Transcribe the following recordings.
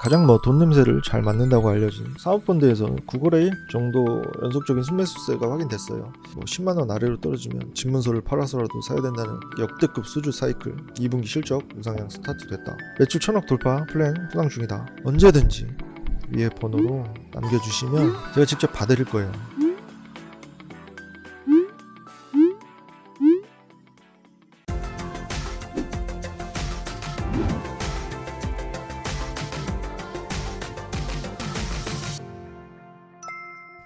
가장 뭐 돈 냄새를 잘 맡는다고 알려진 사모펀드에서 9거래일 정도 연속적인 순매수세가 확인됐어요. 뭐 10만 원 아래로 떨어지면 집문서를 팔아서라도 사야 된다는 역대급 수주 사이클 2분기 실적 우상향 스타트됐다. 매출 천억 돌파 플랜 수강 중이다. 언제든지 위에 번호로 남겨주시면 제가 직접 봐드릴 거예요.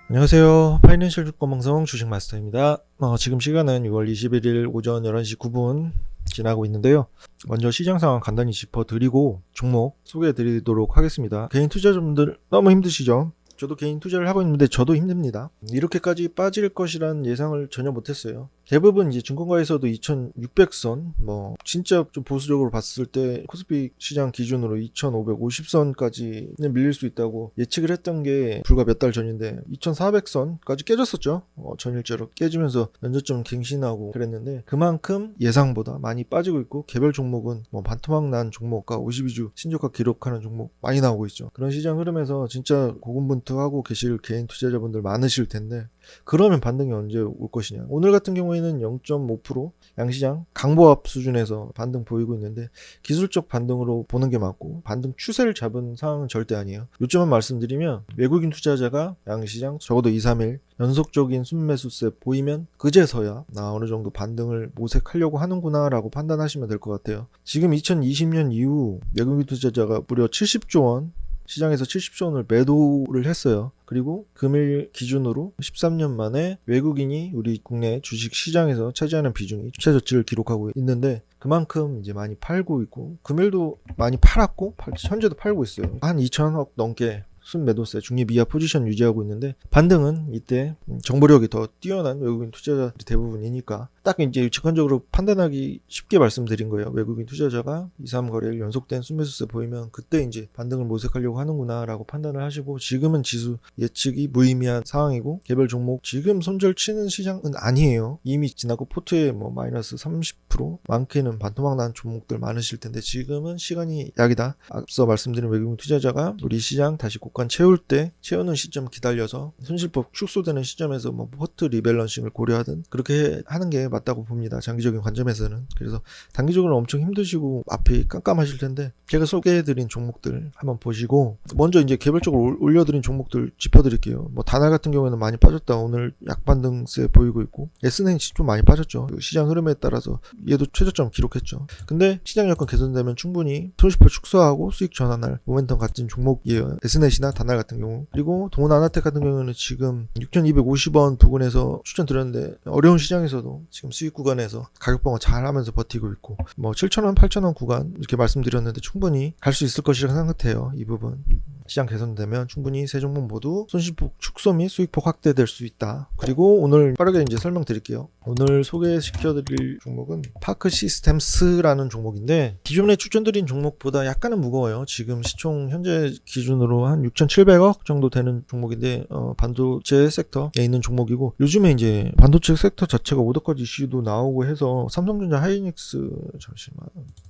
안녕하세요. 파이낸셜 주권방송 주식마스터입니다. 어, 지금 시간은 6월 21일 오전 11시 9분 지나고 있는데요. 먼저 시장 상황 간단히 짚어드리고 종목 소개해드리도록 하겠습니다. 개인 투자자분들 너무 힘드시죠? 저도 개인 투자를 하고 있는데 저도 힘듭니다. 이렇게까지 빠질 것이란 예상을 전혀 못했어요. 대부분 이제 증권가에서도 2,600선, 뭐 진짜 좀 보수적으로 봤을 때 코스피 시장 기준으로 2,550선까지는 밀릴 수 있다고 예측을 했던 게 불과 몇 달 전인데 2,400선까지 깨졌었죠. 어, 전일제로 깨지면서 면저점 갱신하고 그랬는데 그만큼 예상보다 많이 빠지고 있고 개별 종목은 뭐 반토막 난 종목과 52주 신저가 기록하는 종목 많이 나오고 있죠. 그런 시장 흐름에서 진짜 고군분 투하고 계실 개인 투자자분들 많으실 텐데 그러면 반등이 언제 올 것이냐. 오늘 같은 경우에는 0.5% 양시장 강보합 수준에서 반등 보이고 있는데 기술적 반등으로 보는 게 맞고 반등 추세를 잡은 상황은 절대 아니에요. 요점만 말씀드리면 외국인 투자자가 양시장 적어도 2, 3일 연속적인 순매수세 보이면 그제서야 나 어느 정도 반등을 모색하려고 하는구나라고 판단하시면 될 것 같아요. 지금 2020년 이후 외국인 투자자가 무려 70조 원 시장에서 70조 원을 매도를 했어요. 그리고 금일 기준으로 13년 만에 외국인이 우리 국내 주식 시장에서 차지하는 비중이 최저치를 기록하고 있는데 그만큼 이제 많이 팔고 있고 금일도 많이 팔았고 팔- 현재도 팔고 있어요. 한 2천억 넘게 순매도세 중립 이하 포지션 유지하고 있는데 반등은 이때 정보력이 더 뛰어난 외국인 투자자들이 대부분이니까 딱 이제 직관적으로 판단하기 쉽게 말씀드린 거예요. 외국인 투자자가 2, 3거래일 연속된 순매수세 보이면 그때 이제 반등을 모색하려고 하는구나라고 판단을 하시고 지금은 지수 예측이 무의미한 상황이고 개별 종목 지금 손절 치는 시장은 아니에요. 이미 지나고 포트에 뭐 마이너스 30% 많게는 반토막 난 종목들 많으실 텐데 지금은 시간이 약이다. 앞서 말씀드린 외국인 투자자가 우리 시장 다시 고간 채울 때 채우는 시점 기다려서 손실법 축소되는 시점에서 뭐 포트 리밸런싱을 고려하든 그렇게 하는 게 맞다고 봅니다. 장기적인 관점에서는. 그래서 단기적으로 엄청 힘드시고 앞이 깜깜하실 텐데 제가 소개해드린 종목들 한번 보시고 먼저 이제 개별적으로 올- 올려드린 종목들 짚어드릴게요. 뭐 다날 같은 경우에는 많이 빠졌다. 오늘 약반등세 보이고 있고 S는 좀 많이 빠졌죠. 그 시장 흐름에 따라서 얘도 최저점 기록했죠. 근데 시장 여건 개선되면 충분히 손실표 축소하고 수익 전환할 모멘텀 같은 종목이에요. S넷이나 다날 같은 경우. 그리고 동원 아나텍 같은 경우는 지금 6,250원 부근에서 추천드렸는데 어려운 시장에서도 지금 수익 구간에서 가격 방어 잘 하면서 버티고 있고 뭐 7,000원, 8,000원 구간 이렇게 말씀드렸는데 충분히 갈 수 있을 것이라 생각해요. 이 부분. 시장 개선되면 충분히 세 종목 모두 손실폭 축소 및 수익폭 확대될 수 있다. 그리고 오늘 빠르게 이제 설명드릴게요. 오늘 소개시켜드릴 종목은 파크 시스템스라는 종목인데 기존에 추천드린 종목보다 약간은 무거워요. 지금 시총 현재 기준으로 한 6,700억 정도 되는 종목인데 어, 반도체 섹터에 있는 종목이고 요즘에 이제 반도체 섹터 자체가 오더까지 이슈도 나오고 해서 삼성전자 하이닉스 잠시만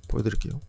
보여드릴게요.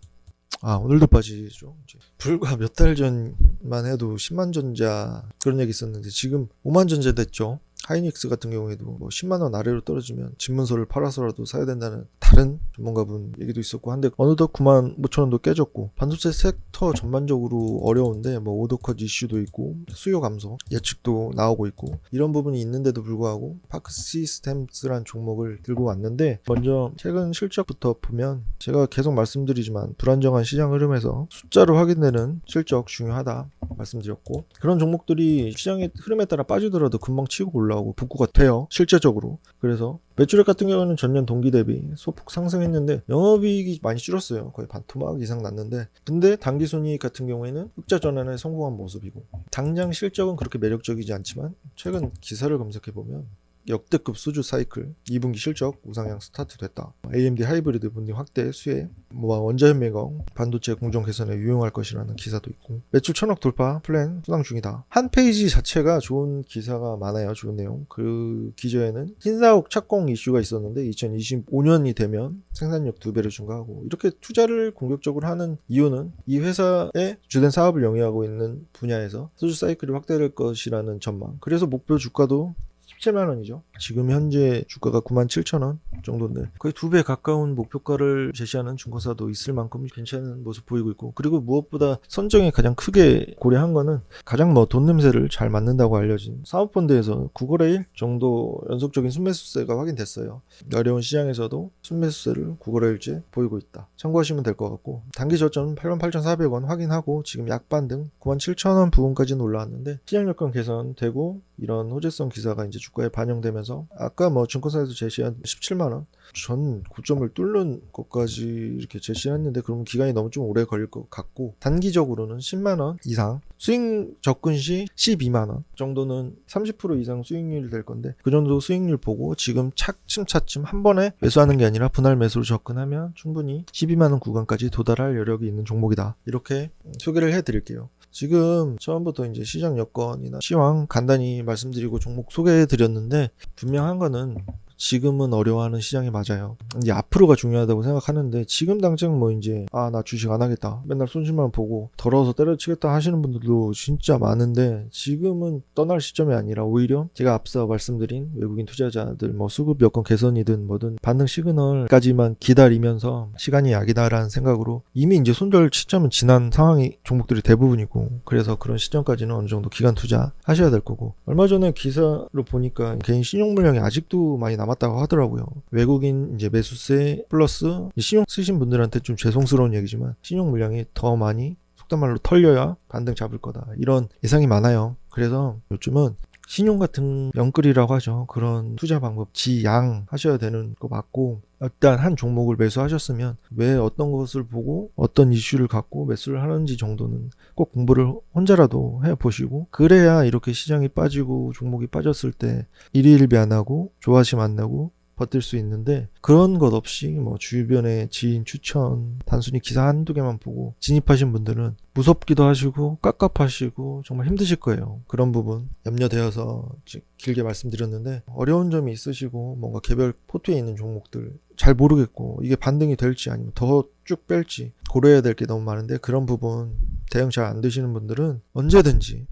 아 오늘도 빠지죠. 불과 몇 달 전만 해도 10만 전자 그런 얘기 있었는데 지금 5만 전자 됐죠. 하이닉스 같은 경우에도 뭐 10만 원 아래로 떨어지면 집문서를 팔아서라도 사야 된다는 다른 전문가분 얘기도 있었고 한데 어느덧 9만 5천 원도 깨졌고 반도체 섹터 전반적으로 어려운데 뭐 오더컷 이슈도 있고 수요 감소 예측도 나오고 있고 이런 부분이 있는데도 불구하고 파크 시스템스란 종목을 들고 왔는데 먼저 최근 실적부터 보면 제가 계속 말씀드리지만 불안정한 시장 흐름에서 숫자로 확인되는 실적 중요하다 말씀드렸고 그런 종목들이 시장의 흐름에 따라 빠지더라도 금방 치고 올라오고 복구가 돼요 실제적으로. 그래서 매출액 같은 경우는 전년 동기 대비 소폭 상승했는데 영업이익이 많이 줄었어요. 거의 반토막 이상 났는데. 근데 당기순이익 같은 경우에는 흑자 전환에 성공한 모습이고 당장 실적은 그렇게 매력적이지 않지만 최근 기사를 검색해 보면 역대급 수주 사이클 2분기 실적 우상향 스타트됐다. AMD 하이브리드 분리 확대 수혜, 뭐 원자연 매거 반도체 공정 개선에 유용할 것이라는 기사도 있고 매출 천억 돌파 플랜 수당 중이다. 한 페이지 자체가 좋은 기사가 많아요. 좋은 내용. 그 기저에는 신사옥 착공 이슈가 있었는데 2025년이 되면 생산력 두 배를 증가하고 이렇게 투자를 공격적으로 하는 이유는 이 회사의 주된 사업을 영위하고 있는 분야에서 수주 사이클이 확대될 것이라는 전망. 그래서 목표 주가도 17만 원이죠. 지금 현재 주가가 9만 7천 원 정도인데 거의 두 배 가까운 목표가를 제시하는 중고사도 있을 만큼 괜찮은 모습 보이고 있고 그리고 무엇보다 선정에 가장 크게 고려한 거는 가장 뭐 돈 냄새를 잘 맞는다고 알려진 사업펀드에서 9거래일 정도 연속적인 순매수세가 확인됐어요. 어려운 시장에서도 순매수세를 9거래일째 보이고 있다. 참고하시면 될 것 같고 단기 저점 88,400원 확인하고 지금 약반 등 97,000원 부분까지는 올라왔는데 시장 여건 개선되고 이런 호재성 기사가 이제 주가에 반영되면서 아까 뭐 증권사에서 제시한 17만 원 전 고점을 뚫는 것까지 이렇게 제시했는데 그러면 기간이 너무 좀 오래 걸릴 것 같고 단기적으로는 10만 원 이상 수익 접근 시 12만 원 정도는 30% 이상 수익률이 될 건데 그 정도 수익률 보고 지금 차츰차츰 한 번에 매수하는 게 아니라 분할 매수로 접근하면 충분히 12만 원 구간까지 도달할 여력이 있는 종목이다 이렇게 소개를 해드릴게요. 지금 처음부터 이제 시장 여건이나 시황 간단히 말씀드리고 종목 소개해 드렸는데 분명한 거는 지금은 어려워하는 시장이 맞아요. 이제 앞으로가 중요하다고 생각하는데 지금 당장 뭐 이제 아 나 주식 안 하겠다. 맨날 손실만 보고 더러워서 때려치겠다 하시는 분들도 진짜 많은데 지금은 떠날 시점이 아니라 오히려 제가 앞서 말씀드린 외국인 투자자들 뭐 수급 여건 개선이든 뭐든 반등 시그널까지만 기다리면서 시간이 약이다라는 생각으로 이미 이제 손절 시점은 지난 상황이 종목들이 대부분이고 그래서 그런 시점까지는 어느 정도 기간 투자 하셔야 될 거고 얼마 전에 기사로 보니까 개인 신용 물량이 아직도 많이 남았다고 하더라고요. 외국인 이제 매수세 플러스 신용 쓰신 분들한테 좀 죄송스러운 얘기지만 신용 물량이 더 많이 속단 말로 털려야 반등 잡을 거다. 이런 예상이 많아요. 그래서 요즘은 신용 같은 영끌이라고 하죠. 그런 투자 방법 지양 하셔야 되는 거 맞고 일단 한 종목을 매수하셨으면 왜 어떤 것을 보고 어떤 이슈를 갖고 매수를 하는지 정도는 꼭 공부를 혼자라도 해 보시고 그래야 이렇게 시장이 빠지고 종목이 빠졌을 때 일희일비 안 하고 조화심 안 나고 버틸 수 있는데 그런 것 없이 뭐 주변에 지인 추천 단순히 기사 한두 개만 보고 진입하신 분들은 무섭기도 하시고 깝깝하시고 정말 힘드실 거예요. 그런 부분 염려되어서 지- 길게 말씀드렸는데 어려운 점이 있으시고 뭔가 개별 포트에 있는 종목들 잘 모르겠고 이게 반등이 될지 아니면 더 쭉 뺄지 고려해야 될 게 너무 많은데 그런 부분 대응 잘 안 되시는 분들은 언제든지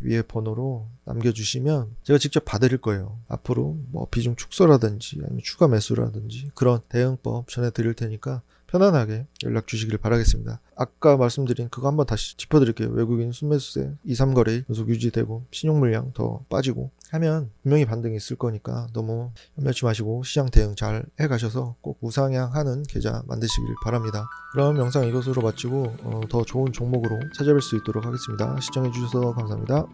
위에 번호로 남겨주시면 제가 직접 봐드릴 거예요. 앞으로 뭐 비중 축소라든지 아니면 추가 매수라든지 그런 대응법 전해드릴 테니까 편안하게 연락 주시길 바라겠습니다. 아까 말씀드린 그거 한번 다시 짚어드릴게요. 외국인 순매수세 2, 3거래 연속 유지되고 신용 물량 더 빠지고 하면 분명히 반등이 있을 거니까 너무 염려치 마시고 시장 대응 잘 해가셔서 꼭 우상향하는 계좌 만드시길 바랍니다. 그럼 영상 이것으로 마치고 어, 더 좋은 종목으로 찾아뵐 수 있도록 하겠습니다. 시청해주셔서 감사합니다.